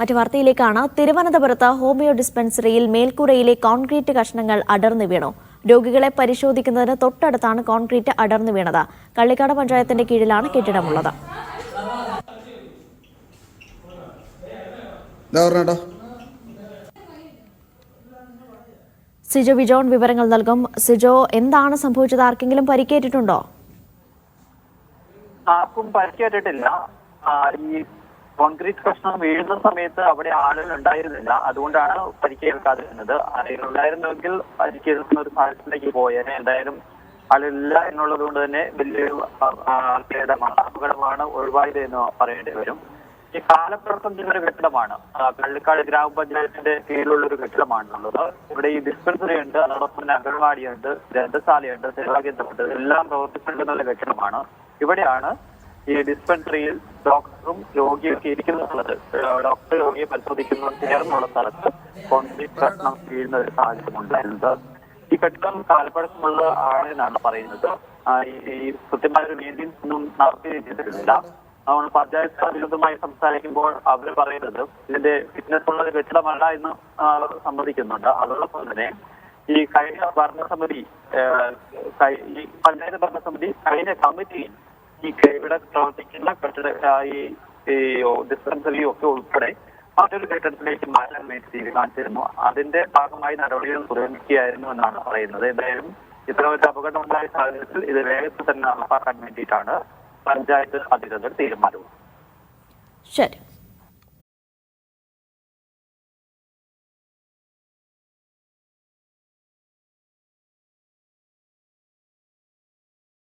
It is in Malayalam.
മറ്റു വാർത്തയിലേക്കാണ്. തിരുവനന്തപുരത്ത് ഹോമിയോ ഡിസ്പെൻസറിയിൽ മേൽക്കൂരയിലെ കോൺക്രീറ്റ് കഷ്ണങ്ങൾ അടർന്നു വീണു. രോഗികളെ പരിശോധിക്കുന്നതിന് തൊട്ടടുത്താണ് കോൺക്രീറ്റ് അടർന്നു വീണത്. കള്ളിക്കാട് പഞ്ചായത്തിന്റെ കീഴിലാണ് കെട്ടിടമുള്ളത്. സിജോ വിജോൺ വിവരങ്ങൾ നൽകും. സിജോ എന്താണ് സംഭവിച്ചത്? ആർക്കെങ്കിലും പരിക്കേറ്റിട്ടുണ്ടോ? ആർക്കും പരിക്കേറ്റിട്ടില്ല. ആ, ഈ കോൺക്രീറ്റ് പ്രശ്നം വീഴുന്ന സമയത്ത് അവിടെ ആളുകൾ ഉണ്ടായിരുന്നില്ല. അതുകൊണ്ടാണ് പരിക്കേൽക്കാതിരുന്നത്. ആരെങ്കിലും ഉണ്ടായിരുന്നെങ്കിൽ പരിക്കേൽക്കുന്ന ഒരു സാഹചര്യത്തിലേക്ക് പോയേനെ. എന്തായാലും ആളില്ല എന്നുള്ളത് കൊണ്ട് തന്നെ വലിയൊരു ഭേദമാണ് അപകടമാണ് ഒഴിവായത് എന്ന് പറയേണ്ടി വരും. ഈ ചെയ്യുന്ന ഒരു കെട്ടിടമാണ്. കള്ളിക്കാട് ഗ്രാമപഞ്ചായത്തിന്റെ കീഴിലുള്ള ഒരു കെട്ടിടമാണുള്ളത്. ഇവിടെ ഈ ഡിസ്പെൻസറി ഉണ്ട് അതോടൊപ്പം തന്നെ അംഗൻവാടിയുണ്ട് ഗ്രന്ഥശാലയുണ്ട് സേവാകേന്ദ്രമുണ്ട്. എല്ലാം പ്രവർത്തിച്ചിട്ടുള്ള ഒരു കെട്ടിടമാണ്. ഇവിടെയാണ് ഈ ഡിസ്പെൻസറിയിൽ ഡോക്ടറും രോഗിയൊക്കെ ഇരിക്കുന്നത് ഡോക്ടർ രോഗിയെ പരിശോധിക്കുന്ന ചേർന്നുള്ള സ്ഥലത്ത് കോൺക്രീറ്റ് കഷ്ണം വീഴുന്ന ഒരു സാഹചര്യം ഉണ്ടായിരുന്നത്. ഈ കെട്ടിടം കാലപ്പഴക്കമുള്ള ആണെന്നാണ് പറയുന്നത്. ഈ- കൃത്യമായ ഒരു ഒന്നും നടത്തി ചെയ്തിരുന്നില്ല അതുകൊണ്ട് പഞ്ചായത്ത് വിരുദ്ധമായി സംസാരിക്കുമ്പോൾ അവർ പറയുന്നത് ഇതിന്റെ ഫിറ്റ്നസ് ഉള്ള ഒരു കെട്ടിടമല്ല എന്ന് സമ്മതിക്കുന്നുണ്ട്. അതോടൊപ്പം തന്നെ ഈ കഴിഞ്ഞ ഭരണസമിതി ഈ പഞ്ചായത്ത് ഭരണസമിതി കഴിഞ്ഞ കമ്മിറ്റിയിൽ ഈ ഇവിടെ പ്രവർത്തിക്കുന്ന കെട്ടിട ഈ ഡിസ്പെൻസറിയും ഒക്കെ ഉൾപ്പെടെ മറ്റൊരു കെട്ടിടത്തിലേക്ക് മാറ്റാൻ വേണ്ടി തീരുമാനിച്ചിരുന്നു. അതിന്റെ ഭാഗമായി നടപടികൾ പുരോഗമിക്കുകയായിരുന്നു എന്നാണ് പറയുന്നത്. എന്തായാലും ഇത്തരം ഒരു അപകടം ഉണ്ടായ സാഹചര്യത്തിൽ ഇത് വേഗത്തിൽ തന്നെ നടപ്പാക്കാൻ വേണ്ടിയിട്ടാണ് പഞ്ചായത്ത് അധികൃതർ തീരുമാനവും ശരി.